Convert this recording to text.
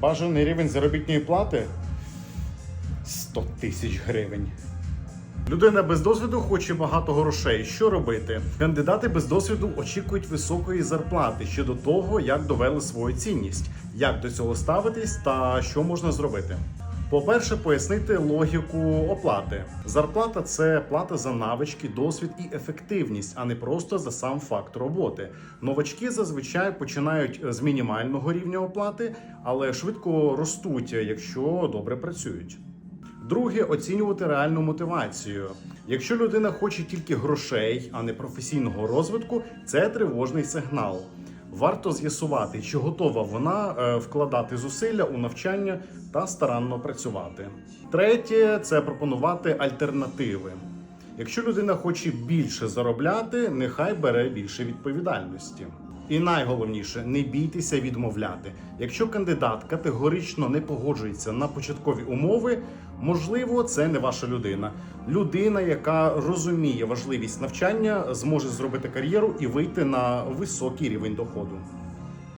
Бажаний рівень заробітної плати 100 тисяч гривень. Людина без досвіду хоче багато грошей. Що робити? Кандидати без досвіду очікують високої зарплати щодо того, як довели свою цінність, як до цього ставитись та що можна зробити. По-перше, пояснити логіку оплати. Зарплата це плата за навички, досвід і ефективність, а не просто за сам факт роботи. Новачки зазвичай починають з мінімального рівня оплати, але швидко ростуть, якщо добре працюють. Друге, оцінювати реальну мотивацію. Якщо людина хоче тільки грошей, а не професійного розвитку, це тривожний сигнал. Варто з'ясувати, чи готова вона е, вкладати зусилля у навчання та старанно працювати. Третє це пропонувати альтернативи. Якщо людина хоче більше заробляти, нехай бере більше відповідальності. І найголовніше, не бійтеся відмовляти. Якщо кандидат категорично не погоджується на початкові умови, можливо, це не ваша людина. Людина, яка розуміє важливість навчання, зможе зробити кар'єру і вийти на високий рівень доходу.